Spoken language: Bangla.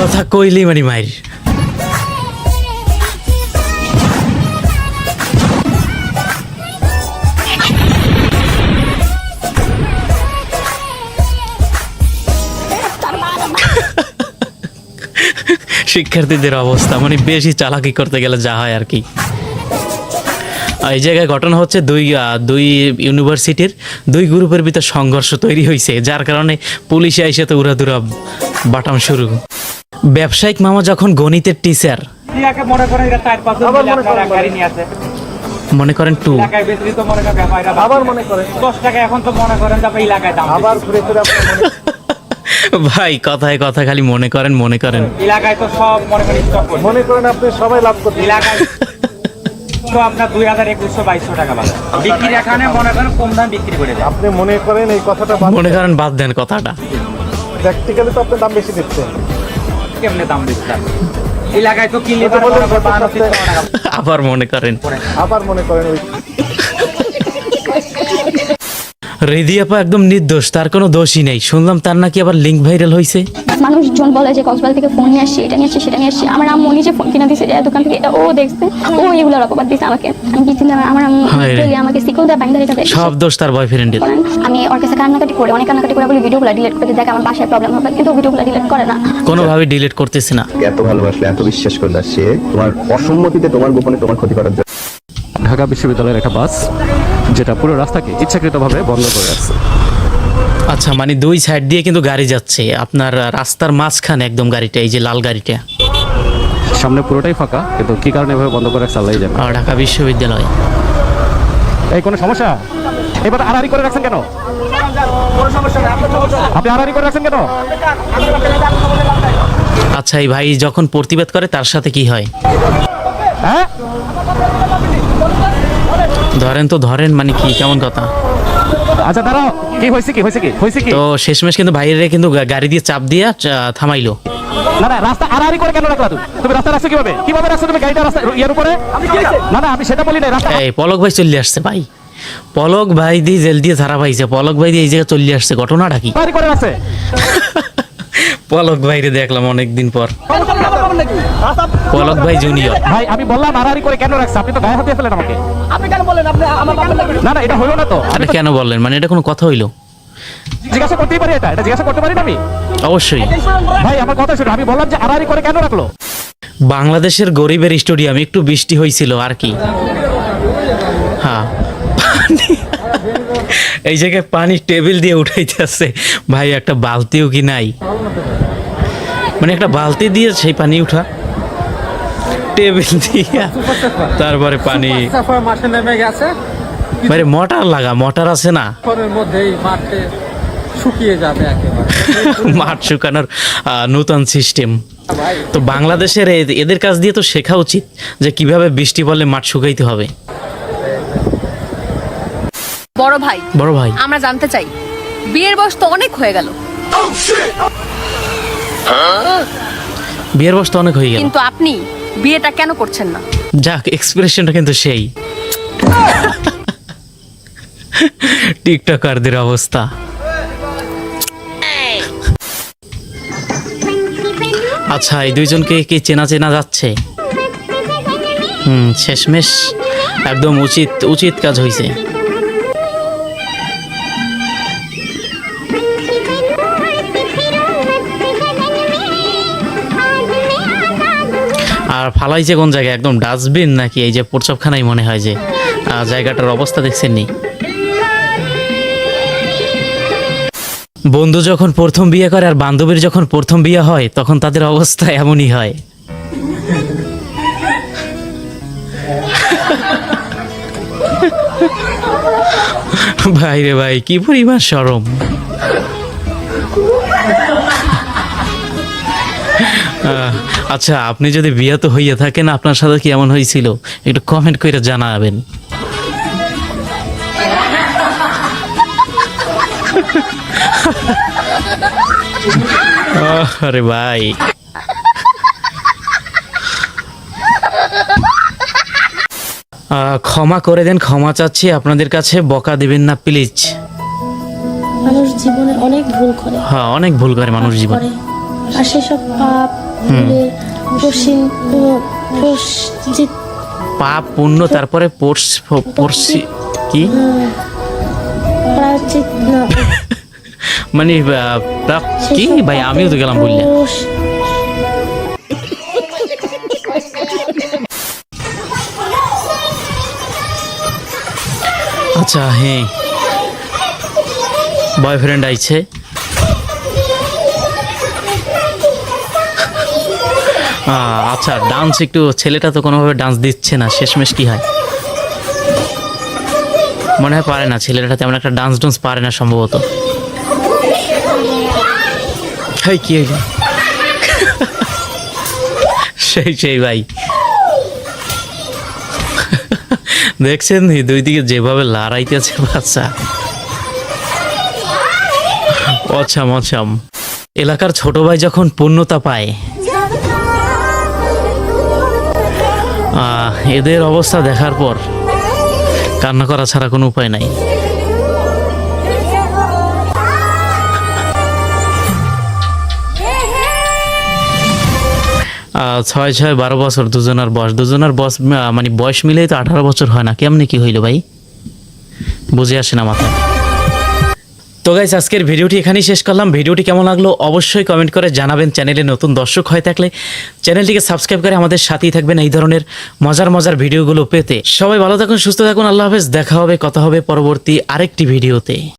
কথা কইলি মানে মাইর। শিক্ষার্থীদের অবস্থা মানে বেশি চালাকি করতে গেলে যা হয় আর কি। এই জায়গায় ঘটনা হচ্ছে দুই দুই ইউনিভার্সিটির দুই গ্রুপের ভিতর সংঘর্ষ তৈরি হয়েছে যার কারণে পুলিশে এসে তো উড়াদুরা বাটাম শুরু। ব্যবসায়িক মামা যখন গণিতের টিচার মনে করেন মনে টু মনে মনে মনে মনে ভাই কথায় কথা খালি মনে করেন মনে করেন। এলাকায় তো সব মনে করেন মনে করেন আপনি সবাই লাভ করতে এলাকায় তো আপনার দুই হাজার একুশশো বাইশশো টাকা বাজার বিক্রির এখানে মনে করেন কম দাম বিক্রি করে দেয়। আপনি মনে করেন এই কথাটা মনে করেন বাদ দেন কথাটা। প্র্যাকটিক্যালি তো আপনি দাম বেশি দিচ্ছেন কেমনে দাম দিচ্ছে এলাকায় তো কিনলে আবার মনে করেন। আবার মনে করেন ওই রেদি আপা একদম নির্দোষ তার কোনো দোষই নেই। শুনলাম তার নাকি আবার লিঙ্ক ভাইরাল হয়েছে মানুষজন বলে যে কক্সবাজার থেকে ফোন নিয়ে আসছি এটা নিয়ে আসছি সেটা নিয়ে আসছি। আমার আম্মু নিজে ফোন কিনে দিছে দোকান থেকে এটা ও দেখছে ও এগুলোর অপবাদ দিছে আমাকে। আমি কি চিন্তা আমার আম্মু বলি আমাকে সিকল দেয় বাইন্দা এটা সব দোষ তার বয়ফ্রেন্ডের। আমি ওর কাছে কান্নাকাটি করে অনেক কান্নাকাটি করে বলি ভিডিওগুলো ডিলিট করে দেখ আমার বাসায় প্রবলেম হবে। কিন্তু ভিডিওগুলো ডিলিট করে না। কোনোভাবে ডিলিট করতেছে না। এত ভালোবাসলে এত বিশ্বাস করলে সে তোমার অসম্মতিতে তোমার গোপনে তোমার ক্ষতি করার জন্য। ঢাকা বিশ্ববিদ্যালয়ের একটা বাস যেটা পুরো রাস্তাকে ইচ্ছাকৃতভাবে বন্ধ করে রাখছে। আচ্ছা মানে দুই সাইড দিয়ে কিন্তু গাড়ি যাচ্ছে। আপনার রাস্তার মাঝখানে একদম গাড়িটা এই যে লাল গাড়িটা। সামনে পুরোটাই ফাঁকা কিন্তু কি কারণে এভাবে বন্ধ করে চালাই যাবে ঢাকা বিশ্ববিদ্যালয়। এই কোনো সমস্যা? এবার আড়াআড়ি করে রাখছেন কেন? আপনি আড়াআড়ি করে রাখছেন কেন? আচ্ছা এই ভাই যখন প্রতিবাদ করে তার সাথে কি হয়? হ্যাঁ? ধরেন তো ধরেন মানে কি কেমন কথা? আচ্ছা দাঁড়াও। কি হয়েছে কি? হয়েছে কি? হয়েছে কি? তো শেষমেশ কিন্তু বাইরে কিন্তু গাড়ি দিয়ে চাপ দিয়ে থামাইলো। না না রাস্তা আড়াআড়ি করে কেন রাখলা তুমি? তুমি রাস্তা রাখছো কীভাবে? কীভাবে রাখছো তুমি গাড়িটা রাস্তা ইয়ার উপরে? না না আমি সেটা বলি না রাস্তা এই পলক ভাই চলে আসছে ভাই। পলক ভাই দিয়ে জেল দিয়ে ধারা পাইছে। পলক ভাই দিয়ে এই জায়গায় চলে আসছে। ঘটনাটা কি? করে রাখছে পলক ভাইরে দেখলাম অনেকদিন পর। পলক ভাই জুনিয়র ভাই আমি বললাম আড়াআড়ি করে কেন রাখছে? আপনি তো গায়ে হাত দিয়ে ফেলেন আমাকে। আপনি কেন বললেন আপনি আমার বাবা না না এটা হলো না তো। আরে কেন বললেন? মানে এটা কোনো কথা হইল? জিজ্ঞাসা করতেই পারি এটা। এটা জিজ্ঞাসা করতে পারি না আমি? অবশ্যই। ভাই আমার কথা শুনো আমি বললাম যে আড়াআড়ি করে কেন রাখল? বাংলাদেশের গরিবের স্টেডিয়াম একটু বৃষ্টি হয়েছিল আর কি। হ্যাঁ। এই জায়গায় পানি টেবিল দিয়ে উঠাইতেছে। ভাই একটা বালতিও কি নাই? মানে একটা বালতি দিয়ে সেই পানি উঠা। টেবিল দিয়ে তারপরে পানি। মাঠে নেমে গেছে। মানে মোটর লাগা মোটর আছে না? মধ্যেই মাঠে শুকিয়ে যাবে মাঠ শুকানোর নূতন সিস্টেম। তো বাংলাদেশের এদের কাছ দিয়ে তো শেখা উচিত যে কীভাবে বৃষ্টি পড়লে মাঠ শুকাইতে হবে। বড় ভাই। বড় ভাই। আমরা জানতে চাই বিয়ের বয়স তো অনেক হয়ে গেল। বিয়ের বয়স তো অনেক হয়ে গেল। কিন্তু আপনি বিয়েটা কেন করছেন না? যাক এক্সপ্রেশনটা কিন্তু সেই। টিকটকারদের অবস্থা। আচ্ছা এই দুইজনকে কি চেনা চেনা যাচ্ছে? হুম শেষমেশ একদম উচিত উচিত কাজ হয়েছে আর ফালাইছে কোন জায়গায় একদম ডাস্টবিন নাকি এই যে প্রসাবখানাই মনে হয় যে জায়গাটার অবস্থা দেখছেন নি? বন্ধু যখন প্রথম বিয়ে করে আর বান্ধবীর যখন প্রথম বিয়ে হয় তখন তাদের অবস্থা এমনই হয়। ভাই রে ভাই কি পরিমাণ সরম। আহ, আচ্ছা আপনি যদি বিয়ে তো হইয়া থাকেন আপনার সাথে কি এমন হয়েছিল একটু কমেন্ট করে জানাবেন। আরে ভাই। ক্ষমা করে দেন ক্ষমা চাচ্ছি। আপনাদের কাছে বকা দিবেন না প্লিজ মানুষ জীবনে অনেক ভুল করে। হ্যাঁ অনেক ভুল করে মানুষ জীবন। আর সেসব পাপ পশ্চিম পাপ পুণ্য তারপরে পড়ছি পড়ছি কি? মানে কি? ভাই আমিও তো গেলাম বললাম পশ- আচ্ছা হ্যাঁ। বয়ফ্রেন্ড আইছে। আচ্ছা ডান্স একটু ছেলেটা তো কোনোভাবে ডান্স দিচ্ছে না, শেষমেশ কি হয়? মনে হয় পারে না, ছেলেটা তেমন একটা ডান্স ডান্স পারে না সম্ভবত। কি সেই সেই ভাই। দেখছেন, দুই দিকে যেভাবে লড়াইতেছে, বাচ্চা। অছাম অছাম এলাকার ছোট ভাই যখন পূর্ণতা পায় এদের অবস্থা দেখার পর কান্না করা ছাড়া কোনো উপায় নাই। ছয় ছয়, বারো বছর দুজনের বয়স। দুজনের বয়স মানে বয়স মিলেই তো আঠারো বছর হয় না। কেমনি কি হইল ভাই? বুঝে আসে না মাথায়। তো গাইজ আজকের ভিডিওটি এখানেই শেষ করলাম। ভিডিওটি কেমন লাগল অবশ্যই কমেন্ট করে জানাবেন। চ্যানেলে নতুন দর্শক হয়ে থাকলে চ্যানেলটিকে সাবস্ক্রাইব করে আমাদের সাথেই থাকবেন এই ধরনের মজার মজার ভিডিওগুলো পেতে। সবাই ভালো থাকুন, সুস্থ থাকুন, আল্লাহ হাফেজ। দেখা হবে, কথা হবে পরবর্তী আরেকটি ভিডিওতে।